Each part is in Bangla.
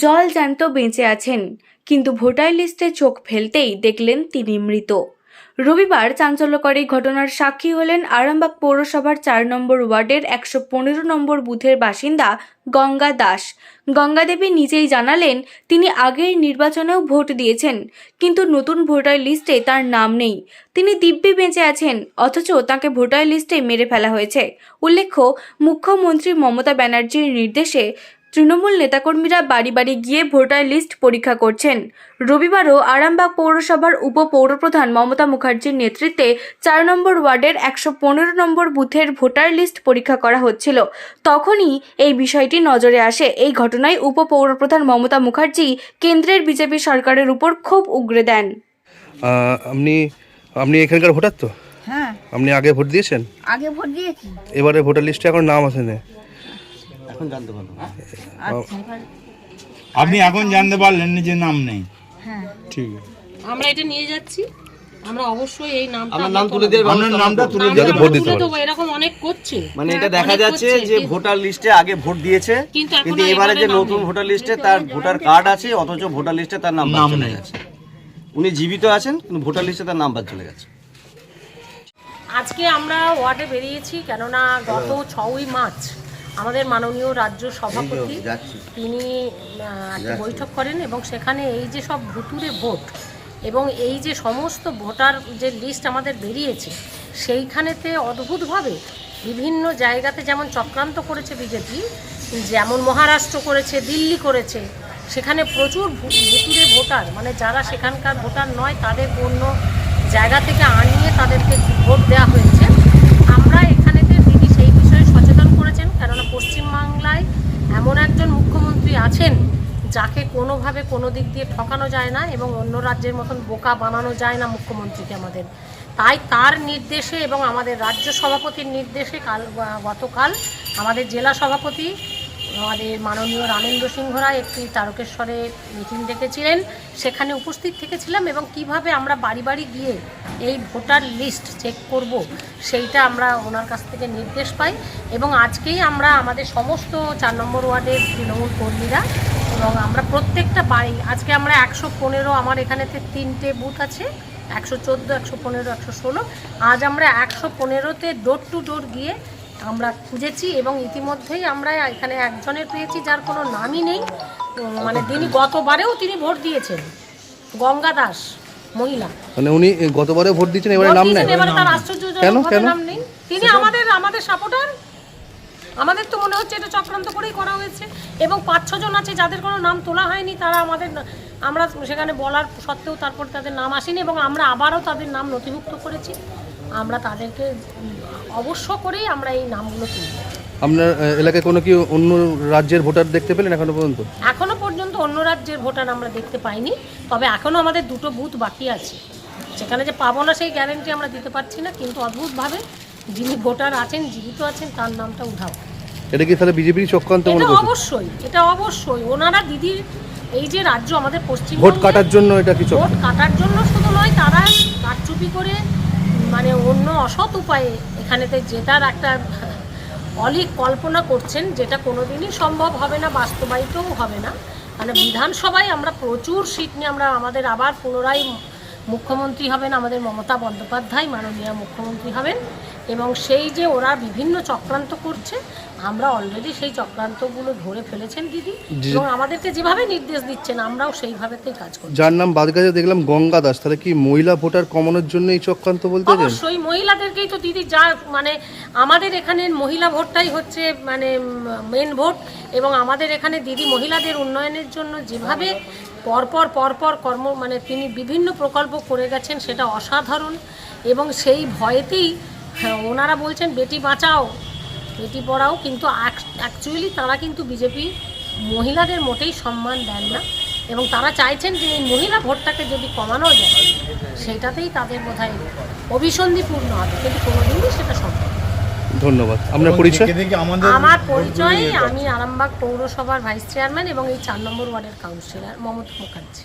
জল জ্যান্ত বেঁচে আছেন, কিন্তু ভোটার লিস্টে চোখ ফেলতেই দেখলেন তিনি মৃত। রবিবার চাঞ্চল্যকর এই ঘটনার সাক্ষী হলেন আরামবাগ পৌরসভার চার নম্বর ওয়ার্ডের একশো পনেরো নম্বর বুথের বাসিন্দা গঙ্গা দাস। গঙ্গাদেবী নিজেই জানালেন, তিনি আগের নির্বাচনেও ভোট দিয়েছেন, কিন্তু নতুন ভোটার লিস্টে তার নাম নেই। তিনি দিব্যি বেঁচে আছেন, অথচ তাকে ভোটার লিস্টে মেরে ফেলা হয়েছে। উল্লেখ্য, মুখ্যমন্ত্রী মমতা ব্যানার্জির নির্দেশে তৃণমূল নেতাকর্মীরা বাড়ি বাড়ি গিয়ে ভোটার লিস্ট পরীক্ষা করছেন। রবিবারও আরামবাগ পৌরসভার উপ পৌরপ্রধান মমতা মুখার্জির নেতৃত্বে চার নম্বর ওয়ার্ডের একশো পনেরো নম্বর বুথের ভোটার লিস্ট পরীক্ষা করা হচ্ছিল। তখনই এই বিষয়টি নজরে আসে। এই ঘটনায় উপ পৌরপ্রধান মমতা মুখার্জি কেন্দ্রের বিজেপি সরকারের উপর ক্ষোভ উগরে দেন। আপনি আপনি এখানকার ভোটার তো? হ্যাঁ। আপনি আগে ভোট দিয়েছেন? আগে ভোট দিয়েছি। এবারে ভোটার লিস্টে এখন নাম আসে না আচ্ছা। এবার আপনি এখন জানতে পারলেন না যে নাম নেই। হ্যাঁ। ঠিক আছে। আমরা এটা নিয়ে যাচ্ছি। আমরা অবশ্যই এই নামটা আমার নাম তুলে দিয়ে আপনার নামটা তুলে যাতে ভোট দিতে তুলে এরকম অনেক করছে। মানে এটা দেখা যাচ্ছে যে ভোটার লিস্টে আগে ভোট দিয়েছে কিন্তু এবারে যে নতুন ভোটার লিস্টে তার ভোটার কার্ড আছে অথচ ভোটার লিস্টে তার নাম নাম নেই। উনি জীবিত আছেন কিন্তু ভোটার লিস্টে তার নাম বাদ চলে গেছে। আজকে আমরা ওয়ার্ডে বেরিয়েছি কেননা গত ছয়ই মার্চ আমাদের মাননীয় রাজ্য সভাপতি তিনি একটা বৈঠক করেন এবং সেখানে এই যে সব ভুতুরে ভোট এবং এই যে সমস্ত ভোটার যে লিস্ট আমাদের বেরিয়েছে সেইখানেতে অদ্ভুতভাবে বিভিন্ন জায়গাতে যেমন চক্রান্ত করেছে বিজেপি যেমন মহারাষ্ট্র করেছে দিল্লি করেছে সেখানে প্রচুর ভুতুরে ভোটার মানে যারা সেখানকার ভোটার নয় তাদের অন্য জায়গা থেকে আনিয়ে তাদেরকে ভোট দেওয়া হয়েছে আমরা এখানেতে দিদি সেই বিষয়ে সচেতন করেছেন কেননা পশ্চিমবাংলায় এমন একজন মুখ্যমন্ত্রী আছেন যাকে কোনোভাবে কোনো দিক দিয়ে ঠকানো যায় না এবং অন্য রাজ্যের মতন বোকা বানানো যায় না মুখ্যমন্ত্রীকে আমাদের। তাই তার নির্দেশে এবং আমাদের রাজ্য সভাপতির নির্দেশে কাল গতকাল আমাদের জেলা সভাপতি আমাদের মাননীয় রামেন্দ্র সিংহ রায় একটি তারকেশ্বরে মিটিং ডেকেছিলেন। সেখানে উপস্থিত থেকেছিলাম এবং কীভাবে আমরা বাড়ি বাড়ি গিয়ে এই ভোটার লিস্ট চেক করব সেইটা আমরা ওনার কাছ থেকে নির্দেশ পাই এবং আজকেই আমরা আমাদের সমস্ত চার নম্বর ওয়ার্ডের তৃণমূল কর্মীরা এবং আমরা প্রত্যেকটা বাড়ি আজকে আমরা একশো পনেরো আমার এখানেতে তিনটে বুথ আছে একশো চোদ্দ একশো পনেরো একশো ষোলো। আজ আমরা একশো পনেরোতে ডোর টু ডোর গিয়ে আমরা খুঁজেছি এবং ইতিমধ্যেই আমরা এখানে একজনের পেয়েছি যার কোনো নামই নেই। মানে তিনি গতবারেও তিনি ভোট দিয়েছেন। গঙ্গা দাস। মহিলা। মানে উনি গতবারে ভোট দিয়েছেন এবারে নাম নেই এবারে তার কেন কেন? নাম নেই। তিনি আমাদের আমাদের সাপোর্টার। আমাদের তো মনে হচ্ছে এটা চক্রান্ত করেই করা হয়েছে। এবং পাঁচ ছজন আছে যাদের কোনো নাম তোলা হয়নি তারা আমাদের আমরা সেখানে বলার সত্ত্বেও তারপর তাদের নাম আসেনি এবং আমরা আবারও তাদের নাম নথিভুক্ত করেছি। আমরা তাদেরকে অবশ্য করেই আমরা এই নামগুলো তুলব আপনার এলাকায় কোনো কি অন্য রাজ্যের ভোটার দেখতে পেলেন এখনও পর্যন্ত? এখনও অন্য রাজ্যের ভোটার আমরা দেখতে পাইনি তবে এখনও আমাদের দুটো বুথ বাকি আছে। সেখানে যে পাবো না সেই গ্যারেন্টি আমরা দিতে পারছি না কিন্তু অদ্ভুতভাবে যিনি ভোটার আছেন জীবিত আছেন তার নামটা উঠাও। এটা কি তাহলে বিজেপির চক্রান্ত মনে অবশ্যই এটা অবশ্যই। ওনারা দিদির এই যে রাজ্য আমাদের পশ্চিম ভোট কাটার জন্য এটা কি ভোট কাটার জন্য শুধু নয় তারা কারচুপি করে মানে অন্য অসৎ উপায়ে এখানেতে জেতার একটা অলিক কল্পনা করছেন যেটা কোনোদিনই সম্ভব হবে না বাস্তবায়িতও হবে না। মানে বিধানসভায় আমরা প্রচুর সিট নিয়ে আমরা আমাদের আবার পুনরায় মুখ্যমন্ত্রী হবেন আমাদের মমতা বন্দ্যোপাধ্যায়, মাননীয় মুখ্যমন্ত্রী হবেন এবং সেই যে ওরা বিভিন্ন চক্রান্ত করছে আমরা অলরেডি সেই চক্রান্তগুলো ধরে ফেলেছেন দিদি। এবং আমাদেরকে যেভাবে নির্দেশ দিচ্ছেন আমরাও সেইভাবেতেই কাজ করছি। যার নাম বাদ গেছে দেখলাম গঙ্গা দাস। তাহলে কি মহিলা ভোটার কমানোর জন্য এই চক্রান্ত বলতে অবশ্যই মহিলাদেরকেই তো দিদি যা মানে আমাদের এখানে মহিলা ভোটটাই হচ্ছে মানে মেন ভোট। এবং আমাদের এখানে দিদি মহিলাদের উন্নয়নের জন্য যেভাবে পরপর পরপর কর্ম মানে তিনি বিভিন্ন প্রকল্প করে গেছেন সেটা অসাধারণ। এবং সেই ভয়েতেই হ্যাঁ, ওনারা বলছেন বেটি বাঁচাও। বেটি পড়াও কিন্তু অ্যাকচুয়ালি তারা কিন্তু বিজেপি মহিলাদের মোটেই সম্মান দেন না। এবং তারা চাইছেন যে এই মহিলা ভোটটাকে যদি কমানো যায় সেটাতেই তাদের বোধহয় অভিসন্ধিপূর্ণ হবে কিন্তু কোনোদিনই সেটা সম্ভব ধন্যবাদ। আপনার পরিচয়? আমার পরিচয় আমি আরামবাগ পৌরসভার ভাইস চেয়ারম্যান এবং এই চার নম্বর ওয়ার্ডের কাউন্সিলর মমতা মুখার্জি।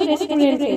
রেস্টুরেন্টে